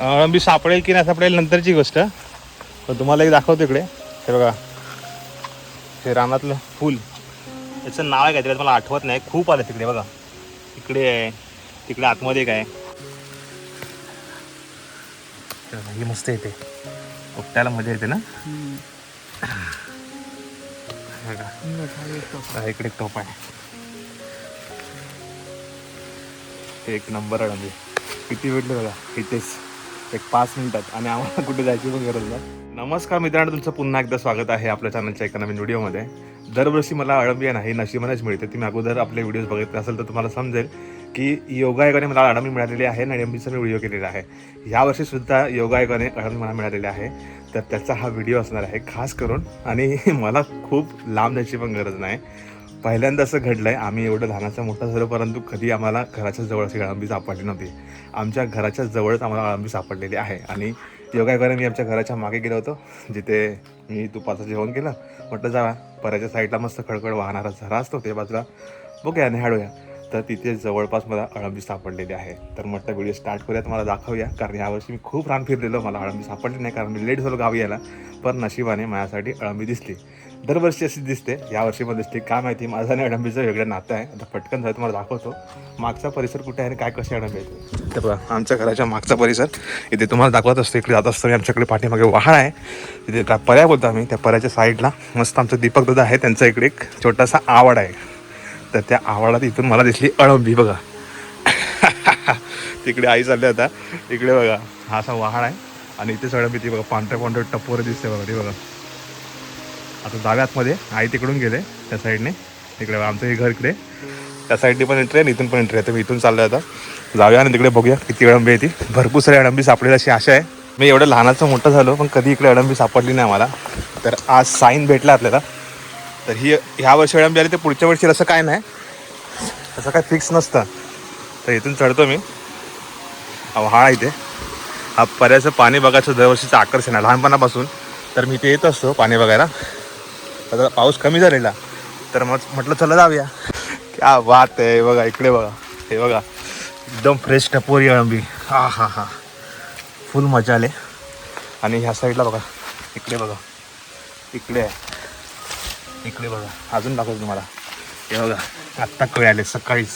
अळंबी सापडेल की नाही सापडेल नंतरची गोष्ट. पण तुम्हाला एक दाखवतो इकडे. हे बघा. हे रानातलं फूल. याचं नाव आहे काहीतरी मला आठवत नाही. खूप आलं तिकडे बघा. इकडे आहे. तिकडे आतमध्ये काय ही मस्त येते. पोपट्याला मजा येते ना? बघा. इकडे एक टोप आहे. एक नंबर अडंबी किती भेटले बघा? इथेच. एक पाच मिनिटात आणि आम्हाला कुठे जायची पण गरज नाही. नमस्कार मित्रांनो तुमचं पुन्हा एकदा स्वागत आहे आपल्या चॅनलच्या एका नवीन व्हिडिओमध्ये. दरवर्षी मला अळंबी नाही नशिबानेच मिळते. तुम्ही अगोदर आपले व्हिडिओज बघितले असेल तर तुम्हाला समजेल की योगायोगाने मला अळंबी मिळालेली आहे आणि अळंबीचा मी व्हिडिओ केलेला आहे. यावर्षी सुद्धा योगायोगाने अळंबी मला मिळालेली आहे. तर त्याचा हा व्हिडिओ असणार आहे खास करून आणि मला खूप लांब जायची पण गरज नाही. पहिल्यांदा असं घडलं आहे आम्ही एवढं लहानाचं मोठं झालो परंतु कधी आम्हाला घराच्या जवळ अशी अळंबी सापडली नव्हती. आमच्या घराच्या जवळच आम्हाला अळंबी सापडलेली आहे. आणि योगायोगाने मी आमच्या घराच्या मागे गेलो होतो. जिथे मी तुपाचं जेवण केलं. म्हटलं जा पराच्या साईडला मस्त खडखड वाहणारा झरा असतो ते बाजूला बघूया निहाळूया तर तिथे जवळपास मला अळंबी सापडलेली आहे. तर म्हटलं व्हिडिओ स्टार्ट करूया मला दाखवूया. कारण यावर्षी मी खूप रान फिरलेलो मला अळंबी सापडली नाही कारण मी लेट झालो गावी यायला. पण नशिबाने माझ्यासाठी अळंबी दिसली. दरवर्षी अशी दिसते. यावर्षी पण दिसली काय माहिती माझं आणि अडंबीचं वेगळं नातं आहे. आता पटकन जाय तुम्हाला दाखवतो. मागचा परिसर कुठे आहे आणि काय कसे अडंबी येते तर बघा आमच्या घराच्या मागचा परिसर. इथे तुम्हाला दाखवत असतो इकडे जात असतो आमच्याकडे पाठीमागे वाहन आहे. तिथे काय पर्या बोलतो आम्ही त्या पर्याच्या साईडला मस्त आमचं दीपक दादा आहे. त्यांचा इकडे एक छोटासा आवड आहे. तर त्या आवाडात इथून मला दिसली अळंबी बघा. तिकडे आई चालली आता. इकडे बघा हा असा वाहन आहे. आणि इथे अळंबी ती बघा पांढऱ्या पांढरे टप्पोरे दिसते बघा ती बघा. आता जाव्या आतमध्ये आई तिकडून गेले त्या साईडने. तिकडे आमचं हे घर इकडे. त्या साईडने पण एंट्री आहे इथून पण एंट्री आहे. तर मी इथून चाललो आता. जाऊया आणि तिकडे बघूया किती अळंबी येते भरपूर सारी अळंबी सापडेल अशी आशा आहे. मी एवढं लहानाचं मोठं झालो पण कधी इकडे अळंबी सापडली नाही आम्हाला. तर आज साईन भेटला आपल्याला. तर ही ह्या वर्षी अळंबी आली तर पुढच्या वर्षी असं काय नाही. तसं काय फिक्स नसतं. तर इथून चढतो मी. हा इथे. हा पर्याचं पाणी बघायचं दरवर्षीचं आकर्षण आहे. लहानपणापासून. तर मी इथे येत असतो पाणी बघायला. आता पाऊस कमी झालेला. तर मग म्हटलं चला जाऊया. क्या बात आहे बघा इकडे बघा. हे बघा एकदम फ्रेश टपोरी अळंबी हा हा हा. फुल मजा आले. आणि ह्या साईडला बघा. इकडे बघा. इकडे. आहे इकडे बघा. अजून दाखवतो तुम्हाला. हे बघा आत्ता कळे आले सकाळीच.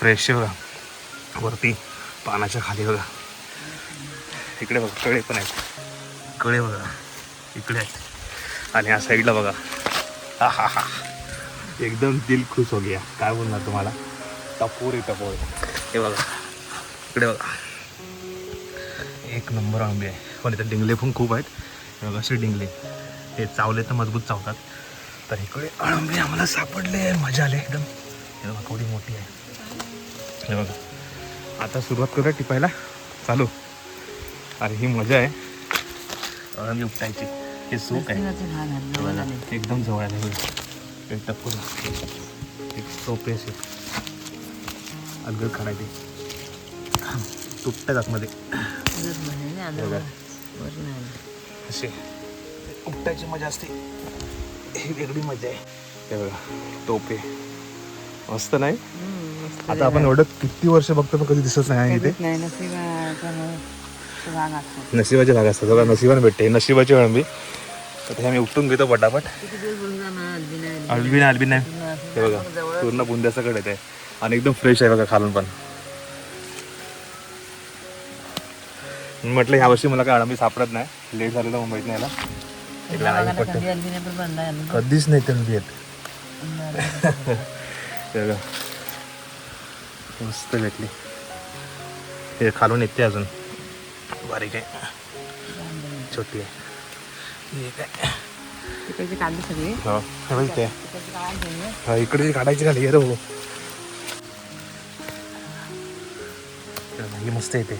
फ्रेश आहे बघा. वरती पानाच्या खाली बघा. इकडे बघा कळे पण आहेत. कळे बघा. इकडे आहेत. आणि ह्या साईडला बघा. एकदम दिल खुश हो गया. काय बोलणार तुम्हाला? टपोरे टपोरे हे बघा. इकडे बघा. एक नंबर आंबे आहे. पण इथे डिंगले पण खूप आहेत. हे बघा असे डिंगले. हे चावले तर मजबूत चावतात. तर इकडे अळंबे आम्हाला सापडले. मजा आली एकदम. हे बघा थोडी मोठी आहे. हे बघा. आता सुरुवात करूया टिपायला. चालू. अरे ही मजा आहे. अळंबी उपटायची. हे सूप आहे. एकदम जवळ आले. बघ. एक टप्पूर एक सोपे असे. अलगद काढायचे तुटतात आतमध्ये. असे. उपटायची मजा असते. ही वेगळी मजा आहे. हे बघा. टोपे मस्त नाही? आता आपण एवढं किती वर्ष बघतो पण कधी दिसत नाही इथे. नशिबाचे भाग असतात. बघा नशिबाने भेटते. नशिबाची अळंबी तर ते आम्ही उपटून घेतो पटापट. अळबी नाही अळबी नाही हे बघा पूर्ण बुंद्याचं कडे आहे आणि एकदम फ्रेश आहे बघा खालून पण. मी म्हटलं ह्या वर्षी मला काय अळंबी सापडत नाही. लेट झालेलं मुंबईत पट्ट कधीच नाही त्यांनी येत. हे बघा. मस्त भेटली. हे खालून येते अजून. बारीक आहे छोटी आहे ठीक आहे तिकडचे काढले सगळे हो हे बघ इथे. तिकडचे काढायला ठेवले. हा इकडे काढायची झाली हो मस्त येते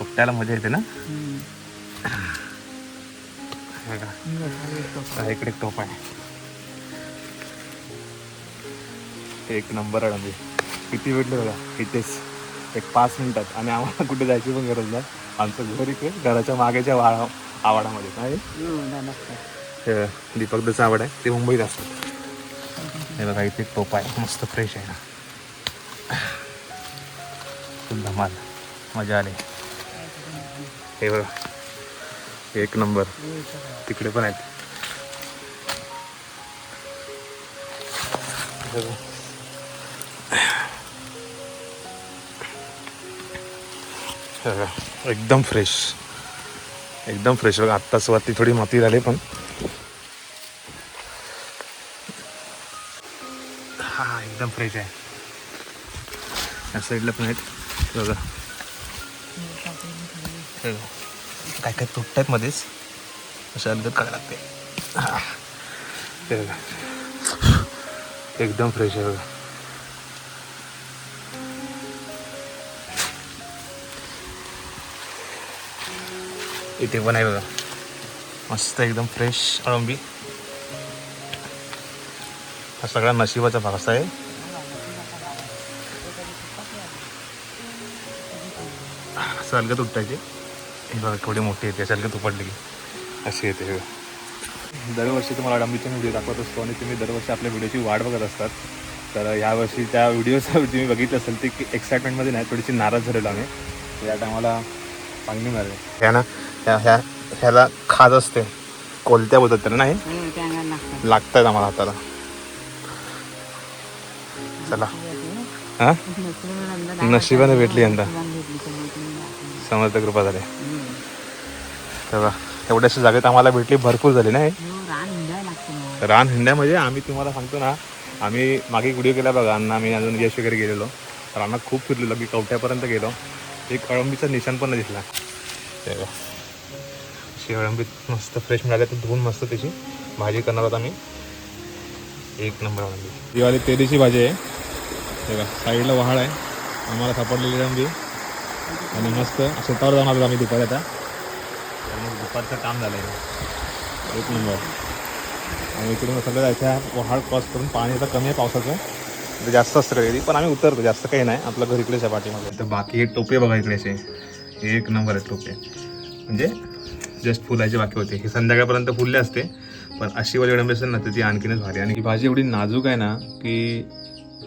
उपट्याला मजा येते ना इकडे टोप आहे एक नंबर अडंबी किती भेटले बघा इथेच एक पाच मिनिटात आणि आम्हाला कुठे जायची पण गरज नाही आमचं घर इकडे घराच्या मागेच्या वाडा आवाडामध्ये. काय. हे दीपक दचं आवड आहे. ते मुंबईत असतात. हे बघा इथे टोप आहे. मस्त फ्रेश आहे ना. धमाल. मजा आली. हे बघा. एक नंबर. तिकडे पण आहेत. बघा. एकदम फ्रेश एकदम फ्रेश बघा आत्ताच वरती थोडी माती झाली पण हा एकदम फ्रेश आहे. या साईडला पण आहेत. बघा. काय काय तुटत आहेत मध्येच? अशा अलगद काय लागते. एकदम फ्रेश आहे बघा. इथे पण आहे बघा. मस्त एकदम फ्रेश अळंबी हा सगळा नशिबाचा भाग असा आहे असं उठायचे हे बघा थोडी मोठी येते असं अलगद की. अशी येते हे बघा. दरवर्षी तुम्हाला अळंबीचे व्हिडिओ दाखवत असतो आणि तुम्ही दरवर्षी आपल्या व्हिडिओची वाट बघत असतात. तर यावर्षी त्या व्हिडिओचा तुम्ही बघितलं असेल ते की एक्साइटमेंटमध्ये नाही थोडीशी नाराज झालेलो आम्ही. या टायमाला चांगली मारली ह्या ना ह्या ह्या ह्याला खाज असते. कोलत्या बोलतात त्याला नाही? हो, त्या अंगाला लागतात. लागतायत आम्हाला हाताला. चला. हां? नशिबाने भेटली यंदा. समर्थ कृपा झाले. तेव्हा एवढ्याशा जागेत आम्हाला भेटली भरपूर झाली नाही? हो, रान लागतं हिंड्या म्हणजे आम्ही तुम्हाला सांगतो ना आम्ही मागे व्हिडिओ केला बघा अण्णा आम्ही अजून यश वगैरे गेलेलो. रानात खूप फिरलेलो की कवट्यापर्यंत गेलो. एक अळंबीचा निशाण पण नाही दिसला. ते अळंबी मस्त फ्रेश मिळाली. तर धुवून मस्त त्याची भाजी करणार आहोत आम्ही एक नंबर अळंबी दिवाळी तेरीची भाजी आहे. बघा साईडला वहाळ आहे. आम्हाला सापडलेली अळंबी आणि मस्त शेतावर जाऊन आलो आम्ही दुपारी आता. त्यामुळे दुपारचं काम झालं आहे एक नंबर. आणि इकडून सगळं जायचं वहाळ क्रॉस करून पाणी आता कमी आहे पावसाचं. तर जास्त असतं कधी पण आम्ही उतरतो जास्त काही नाही. आपलं घर इकडेच आहे पाठीमध्ये तर बाकी टोपे बघा इकडेचे. एक नंबर आहे टोपे. म्हणजे जस्ट फुलायचे बाकी होते. हे संध्याकाळपर्यंत फुलले असते पण अशी वाली अडंबी असेल ना तर ती आणखीनच भारी. आणि ही भाजी एवढी नाजूक आहे ना की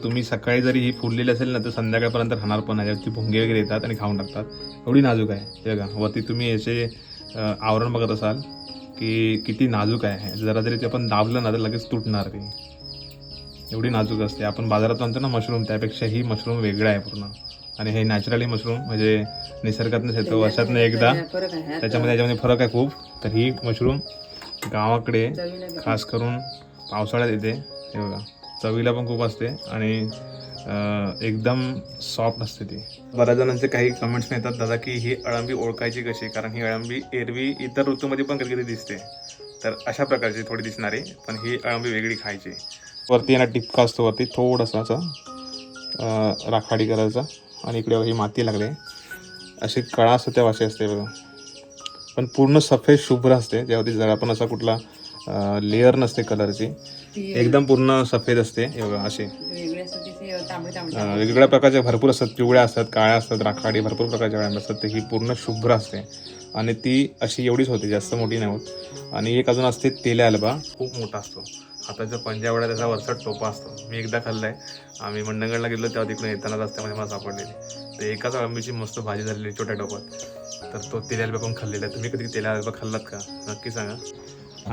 तुम्ही सकाळी जरी ही फुललेली असेल ना तर संध्याकाळपर्यंत राहणार पण नाही. ती भुंगे वगैरे येतात आणि खाऊन टाकतात. एवढी नाजूक आहे. हे बघा वरती तुम्ही याचे आवरण बघत असाल की किती नाजूक आहे जरा जरी ते आपण दाबलं ना तर लगेच तुटणार ते. एवढी नाजूक असते. आपण बाजारात आणतो ना मशरूम त्यापेक्षा ही मशरूम वेगळं आहे पूर्ण. आणि हे नॅचरली मशरूम म्हणजे निसर्गातनंच येतो वर्षातनं एकदा. त्याच्यामध्ये याच्यामध्ये फरक आहे खूप. तर ही मशरूम गावाकडे खास करून पावसाळ्यात येते. हे बघा. चवीला पण खूप असते आणि एकदम सॉफ्ट असते ती. बऱ्याच जणांचे काही कमेंट्स येतात दादा की ही अळंबी ओळखायची कशी? कारण ही अळंबी एरवी इतर ऋतूमध्ये पण कधी कधी दिसते. तर अशा प्रकारची थोडी दिसणारी पण ही अळंबी वेगळी खायची. वरती येणार टिपका असतो वरती थोडासा असा राखाडी कलरचा आणि इकडे ही माती लागले. अशी कळा असते त्या वाशी असते बघा. पण पूर्ण सफेद शुभ्र असते. त्यावरती जरा पण असा कुठला लेअर नसते कलरची ती एकदम पूर्ण सफेद असते. बघा असे वेगळी असतात तिथे तांबडी तांबडी अं, वेगवेगळ्या प्रकारचे भरपूर असतात. पिवळ्या असतात काळ्या असतात राखाडी भरपूर प्रकारच्या अळंब्या असतात. तर ही पूर्ण शुभ्र असते. आणि ती अशी एवढीच होते जास्त मोठी नाही होत. आणि एक अजून असते तेल्या अल्बा. खूप मोठा असतो. हाताच्या पंजाबडा त्याचा वरचा टोपा असतो मी एकदा खाल्लाय. आम्ही मंडणगडला गेलो तेव्हा तिकडून येताना रस्त्यामध्ये मला सापडलेली. तर एकाच आंबीची मस्त भाजी झालेली छोट्या टोपात. तर तो तेलालबा पण खाल्लेला आहे. तुम्ही कधी तेलालबा खाल्लात का? नक्की सांगा.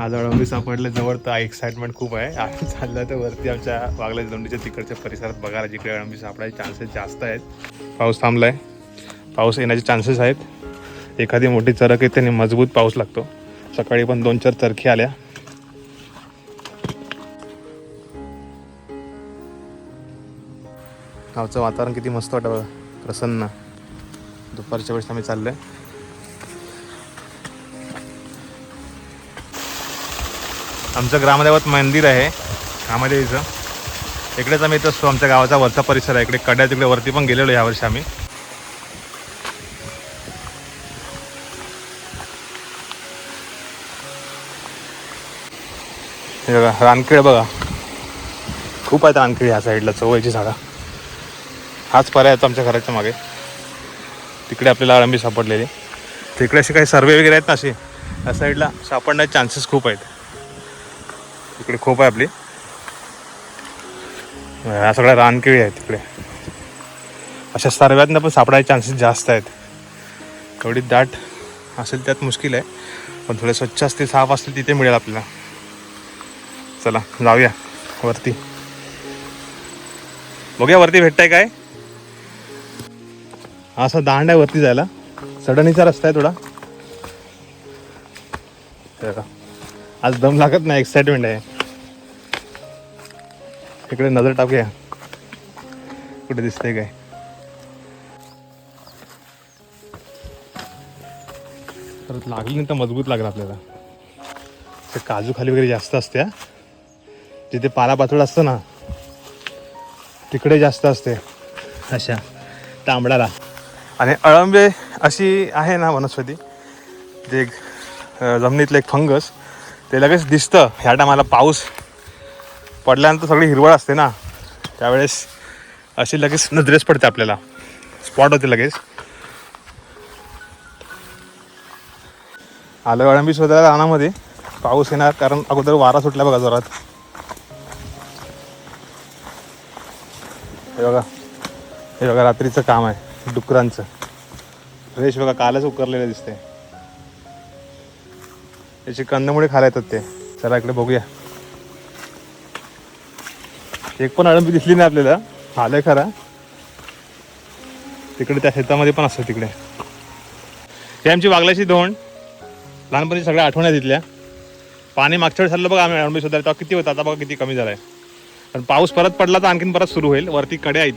आज अळंबी सापडले जवळ तर एक्साइटमेंट खूप आहे. आम्ही चाललं तर वरती आमच्या वागल्या दोंडीच्या तिकडच्या परिसरात बघायला जिकडे अळंबी सापडायचे चान्सेस जास्त आहेत. पाऊस थांबलाय. पाऊस येण्याचे चान्सेस आहेत. एखादी मोठी चरक येते आणि मजबूत पाऊस लागतो. सकाळी पण दोन चार चरखी आल्या. गावचं वातावरण किती मस्त वाटतं बघा. प्रसन्न. दुपारच्या वेळेस आम्ही चाललोय. आमचं ग्रामदैवत मंदिर आहे. कामादेवीचं इकडेच आम्ही इथं असतो आमच्या गावाचा वरचा परिसर आहे. इकडे कड्या तिकडे वरती पण गेलेलो यावर्षी आम्ही. हे बघा रानखेळ बघा. खूप आहेत रानखेळ ह्या साईडला चवळीची झाडं. हाच पर्याय येतो आमच्या घराच्या मागे. तिकडे आपल्याला अळंबी सापडलेली. तिकडे असे काही सर्वे वगैरे आहेत ना असे? या साईडला सापडण्याचे चान्सेस खूप आहेत. तिकडे खूप आहे आपली. ह्या सगळ्या रानकेळी आहेत तिकडे. अशा सर्व्यातनं पण सापडायचे चान्सेस जास्त आहेत. थोडी दाट असेल त्यात मुश्किल आहे. पण थोडे स्वच्छ असतील साफ असतील तिथे मिळेल आपल्याला. चला जाऊया. वरती. बघूया वरती भेटताय काय? असा दांड आहे वरती जायला. सडणीचा रस्ता आहे थोडा. आज दम लागत नाही एक्साइटमेंट आहे. इकडे नजर टाकूया. कुठे दिसतंय काय? परत लागली नाही तर मजबूत लागला आपल्याला. ते काजू खाली वगैरे जास्त असते जिथे पाला असतं ना तिकडे जास्त असते. अशा तांबडाला. आणि अळंबे अशी आहे ना वनस्पती जे जमिनीतलं एक फंगस ते लगेच दिसतं. ह्या टायमाला पाऊस पडल्यानंतर सगळी हिरवळ असते ना. त्यावेळेस अशी लगेच नजरेस पडते आपल्याला. स्पॉट होते लगेच. आलं अळंबी शोधायला रानामध्ये. पाऊस येणार कारण अगोदर वारा सुटला बघा जोरात. हे बघा. हे बघा रात्रीचं काम आहे. डुकरांचं. फ्रेश बघा कालच उकरलेलं दिसते याची कंदमुळे खायला येतात ते. चला इकडे बघूया. एक पण अळंबी दिसली नाही आपल्याला. आलंय खरा. तिकडे त्या शेतामध्ये पण असतं तिकडे. हे आमची वागल्याची धोंड. लहानपणी सगळ्या आठवण्या तिथल्या. पाणी मागच्या वेळेस झालं बघा आम्ही अळंबी सुद्धा तेव्हा किती होतं आता बघा किती कमी झालाय. पण पाऊस परत पडला तर आणखीन परत सुरू होईल. वरती कडे आहे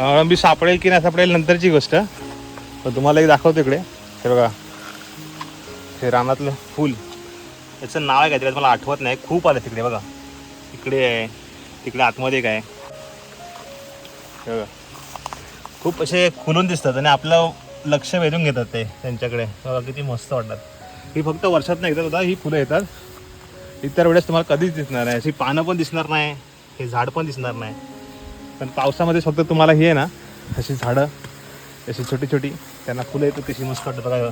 अळंबी सापडेल की नाही सापडेल नंतरची गोष्ट. पण तुम्हाला एक दाखवतो इकडे. हे बघा. हे रानातलं फूल. याचं नाव आहे काय काहीतरी मला आठवत नाही. खूप आलं तिकडे बघा. इकडे आहे. तिकडे आतमध्ये काय हे बघा. खूप असे खुलून दिसतात आणि आपलं लक्ष वेधून घेतात ते त्यांच्याकडे. बघा किती मस्त वाटतात. ही फक्त वर्षात नाही येतात होता ही फुलं येतात. इतर वेळेस तुम्हाला कधीच दिसणार नाही. अशी पानं पण दिसणार नाही. हे झाड पण दिसणार नाही. पण पावसामध्ये फक्त तुम्हाला हे आहे ना अशी झाडं अशी छोटी छोटी त्यांना फुलं येतात तशी मस्त वाटतं बघायला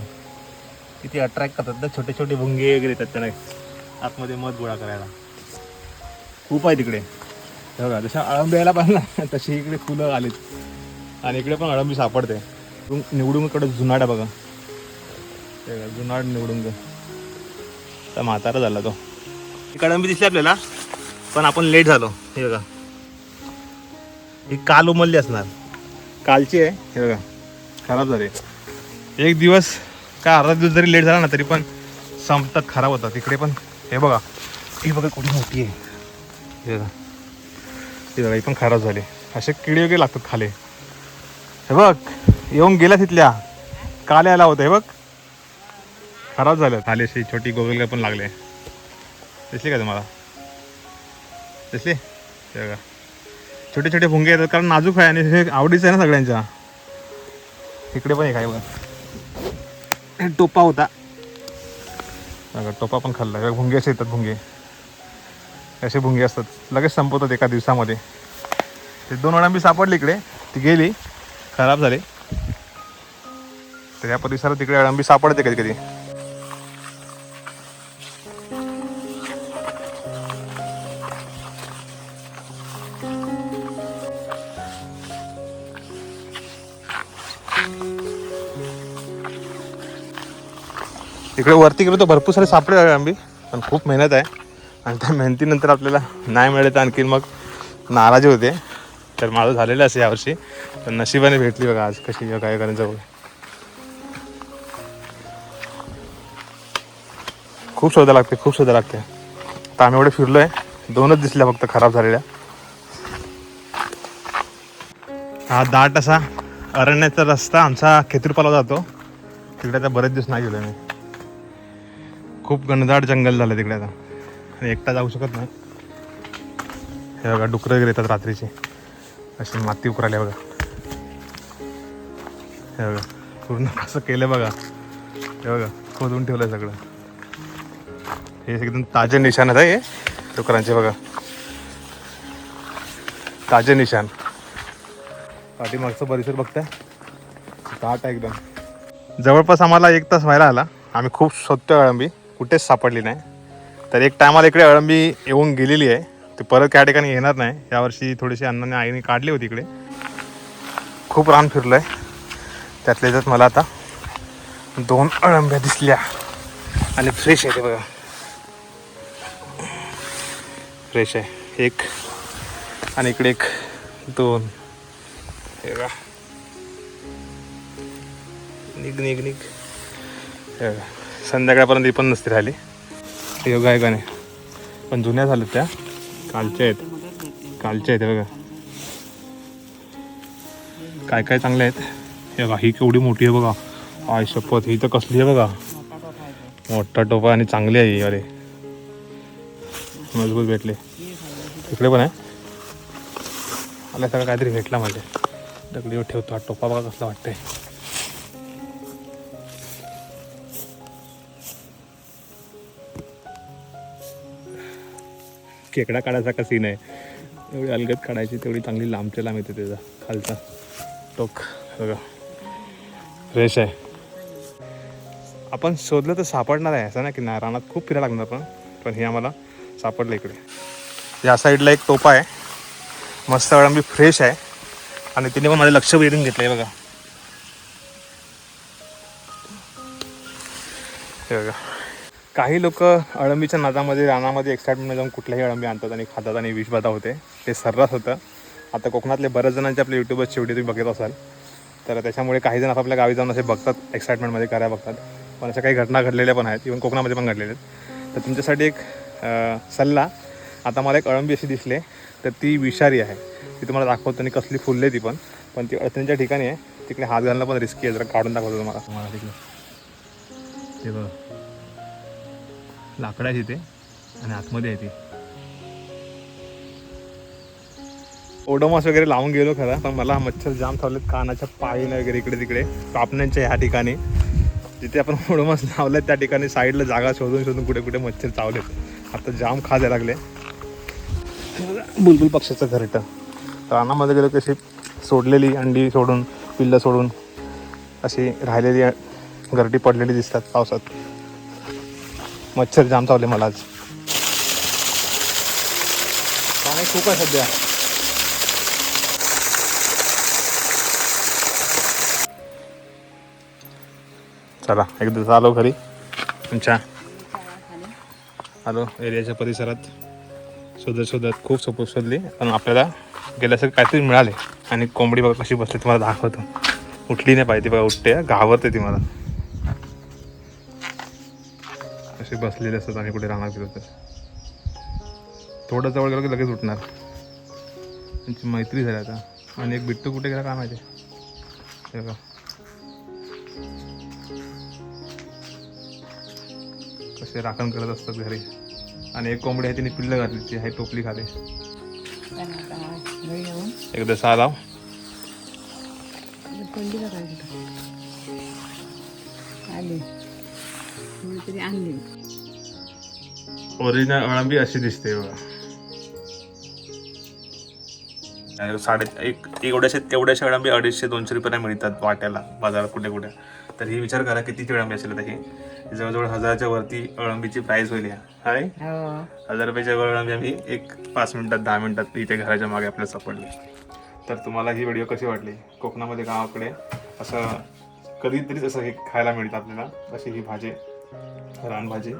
किती अट्रॅक्ट करतात ना छोटे छोटे भुंगे वगैरे येतात त्यांना आतमध्ये मध गोळा करायला. खूप आहे तिकडे. बघा जशा अळंबी यायला पाहिजे ना तशी इकडे फुलं आलीत. आणि इकडे पण अळंबी सापडते. निवडुंगकडे जुनाड आहे बघा. हे बघा, जुनाड निवडुंग. तर म्हातारा झाला तो. कळंबी दिसली आपल्याला पण आपण लेट झालो. हे बघा. ही काल उमलली असणार. कालची आहे हे बघा खराब झाली. एक दिवस काय अर्धा दिवस जरी लेट झाला ना तरी पण संपतात खराब होतात इकडे पण हे बघा ही बघा कुठे मोठी आहे. हे बघा हे बघा ही पण खराब झाली. असे किडे वगैरे लागतात खाली. हे बघ येऊन गेल्या तिथल्या. काल यायला होतं हे बघ. खराब झालं खाली अशी छोटी गोगलगा पण लागले. दिसली का तुम्हाला? दिसली? हे बघा. छोटे छोटे भुंगे येतात कारण नाजूक आहे आणि हे आवडीचं आहे ना सगळ्यांच्या. इकडे पण एक आहे बघा. टोपा होता. बघा टोपा पण खाल्ला. भुंगे असे येतात भुंगे असे भुंगे असतात. लगेच संपवतात एका दिवसामध्ये. ते दोन अळंबी सापडली इकडे. ती गेली. खराब झाली. तर या परिसरात तिकडे अळंबी सापडते कधी कधी इकडे वरती गेलो तर भरपूर सारे सापडे आहे आंबी पण खूप मेहनत आहे. आणि त्या मेहनतीनंतर आपल्याला नाही मिळेल तर आणखीन मग नाराजी होते. तर माझं झालेलं असे यावर्षी तर नशिबाने भेटली बघा आज कशी काय करायचं बघा. खूप शोधा लागते खूप शोधा लागते. तर आम्ही एवढे फिरलो आहे दोनच दिसल्या फक्त खराब झालेल्या. हा दाट असा अरण्याचा रस्ता आमचा खेतुरपाला जातो. तिकडे आता बरेच दिवस नाही गेलो मी. खूप घनदाट जंगल झालं तिकडे आता. आणि एकटा जाऊ शकत नाही. हे बघा डुकरं वगैरे येतात रात्रीचे. अशी माती उकरायला बघा. हे बघा पूर्ण कसं केलं बघा. हे बघा खोदून ठेवलंय सगळं. हे एकदम ताजे निशाण आहे हे. डुकरांचे बघा. ताजे निशाण. पाठीमागचं परिसर बघताय. दाट आहे एकदम. जवळपास आम्हाला एक तास व्हायला आला. आम्ही खूप स्वतः अळंबी कुठेच सापडली नाही. तर एक टायमाला इकडे अळंबी येऊन गेलेली आहे. ते परत त्या ठिकाणी येणार नाही. यावर्षी थोडीशी अण्णाने आईने काढली होती इकडे. खूप रान फिरलं आहे त्यातल्या त्यात मला आता दोन अळंब्या दिसल्या. आणि फ्रेश आहे ते बघा. फ्रेश आहे. एक आणि इकडे एक दोन. हे बघा. निघ निघ निघ. हे बघा. संध्याकाळपर्यंत ही पण नसते राहिली. योगा आहे का नाही? पण जुन्या झाल्यात त्या. कालच्या आहेत. कालच्या आहेत बघा. काय काय चांगले आहेत? हे बघा ही केवढी मोठी आहे बघा. आय शपथ ही तर कसली आहे बघा. मोठा टोपा आणि चांगली आहे अरे. मजबूत भेटले. तिकडे पण आहे. मला सगळं काहीतरी भेटला माझ्या. दगडीवर ठेवतो हा टोपा बघा कसला वाटतंय. खेकडा काढायचा सीन आहे? एवढी अलगद काढायची तेवढी चांगली लांबच्या लांब येते त्याचा खालचा. टोक बघा. फ्रेश आहे. आपण शोधलं तर सापडणार आहे असं ना की नाही? रानात खूप फिरायला लागणार पण पण हे आम्हाला सापडलं इकडे. या साईडला एक टोपा आहे. मस्त अळंबी फ्रेश आहे. आणि तिने पण माझं लक्ष वेधून घेतलं आहे बघा. हे बघा. काही लोक अळंबीच्या नादामध्ये रानामध्ये एक्साइटमेंट जाऊन कुठल्याही अळंबी आणतात आणि खातात आणि विषबाधा होते. ते सर्रास होतं. आता कोकणातले बऱ्याच जणांचे आपले युट्यूबर शेवटी तुम्ही बघत असाल. तर त्याच्यामुळे काही जण आपल्या गावी जाऊन असे बघतात एक्साइटमेंटमध्ये करायला बघतात. पण अशा काही घटना घडलेल्या पण आहेत. इव्हन कोकणामध्ये पण घडलेल्या आहेत. तर तुमच्यासाठी एक सल्ला. आता मला एक अळंबी अशी दिसली तर ती विषारी आहे. ती तुम्हाला दाखवतो आणि कसली फुलले ती पण. पण ती अडचणीच्या ठिकाणी आहे. तिकडे हात घालणं पण रिस्की आहे. जरा काढून दाखवतो तुम्हाला. तुम्हाला तिकडे. ते बघा. लाकड आहे तिथे आणि आतमध्ये आहे ती ओडोमास वगैरे लावून गेलो खरा पण मला मच्छर जाम थावलेत कानाच्या पायीने वगैरे इकडे तिकडे कापण्यांच्या ह्या ठिकाणी. जिथे आपण ओडोमास लावलेत त्या ठिकाणी साईडला जागा शोधून शोधून कुठे कुठे मच्छर चावलेत. आता जाम खायला लागले. बुलबुल पक्षाचं घरटं रानामध्ये गेलो कशी सोडलेली अंडी सोडून पिल्लं सोडून अशी राहिलेली घरटी पडलेली दिसतात पावसात. मच्छर जाम चावले मला आज. पाणी खूप आहे सध्या. चला एकदा आलो घरी. तुमच्या आलो एरियाच्या परिसरात. शोधत शोधत खूप सोपं शोधली. पण आपल्याला गेल्यासारखं काहीतरी मिळाले. आणि कोंबडी बघा कशी बसली तुम्हाला दाखवतो. उठली नाही पाहिजे बघा उठते. गावरते ती मला. असे बसलेले असतात आणि कुठे राहणार गेलो तर थोडं जवळ गेलो की लगेच उठणार. त्यांची मैत्री झाली आता. आणि एक बिट्टू कुठे गेला काय माहिती? हे बघा. कसे राखण करत असतात घरी. आणि एक कोंबडी आहे तिने पिल्लं घातली ती आहे टोपली खाली. एकदा सहा लाव. आली. आणली. ओरिजिनल अळंबी अशी दिसते बघा साडे एक एवढ्याशा तेवढ्याशा अळंबी अडीचशे दोनशे रुपयाला मिळतात वाट्याला बाजारात कुठे कुठे. तर ही विचार करा कितीची अळंबी असेल आता ही. जवळजवळ हजाराच्या वरती अळंबीची प्राइस होईल आहे? हो. हजार रुपयाच्या वर अळंबी आम्ही एक पाच मिनिटात दहा मिनिटात इथे घराच्या मागे आपल्याला सापडली. तर तुम्हाला ही व्हिडिओ कशी वाटली? कोकणामध्ये गावाकडे असं कधीतरीच असं हे खायला मिळतं आपल्याला अशी ही भाजी. रानभाजी.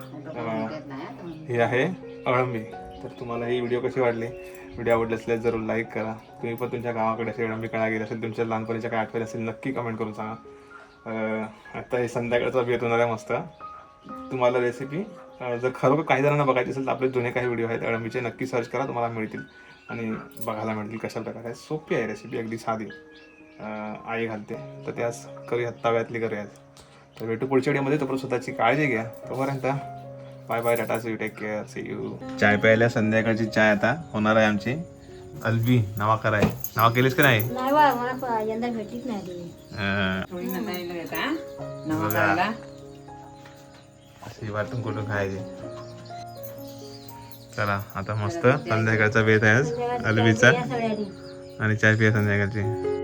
ही आहे अळंबी. तर तुम्हाला ही व्हिडिओ कशी वाटली? व्हिडिओ आवडली असल्यास जरूर लाईक करा. तुम्ही पण तुमच्या गावाकडे अशी अळंबी कळा गेली असेल तुमच्या लहानपणीच्या काय आठवणी असेल नक्की कमेंट करून सांगा. आता हे संध्याकाळचा बेत होणार आहे मस्त. तुम्हाला रेसिपी जर खरोखर काही जणांना बघायची असेल तर आपले जुने काही व्हिडिओ आहेत अळंबीचे नक्की सर्च करा तुम्हाला मिळतील. आणि बघायला मिळतील कशा प्रकारे. सोपी आहे रेसिपी अगदी साधी. आई घालते. तर त्याच करूयात तव्यातली करूयात तर भेटू पुढच्या व्हिडिओमध्ये तोपर्यंत स्वतःची काळजी घ्या. तोपर्यंत bye bye tata see you take care see you चाय प्यायला संध्याकाळची चाय आता होणार आहे आमची. अल्बी नावा कराय नावा केलीस का नाही? यंदा भेटलीच अशी वाटून कुठून खायची? चला आता मस्त संध्याकाळचा बेत आहे आज. अल्बीचा आणि चाय पिया संध्याकाळची.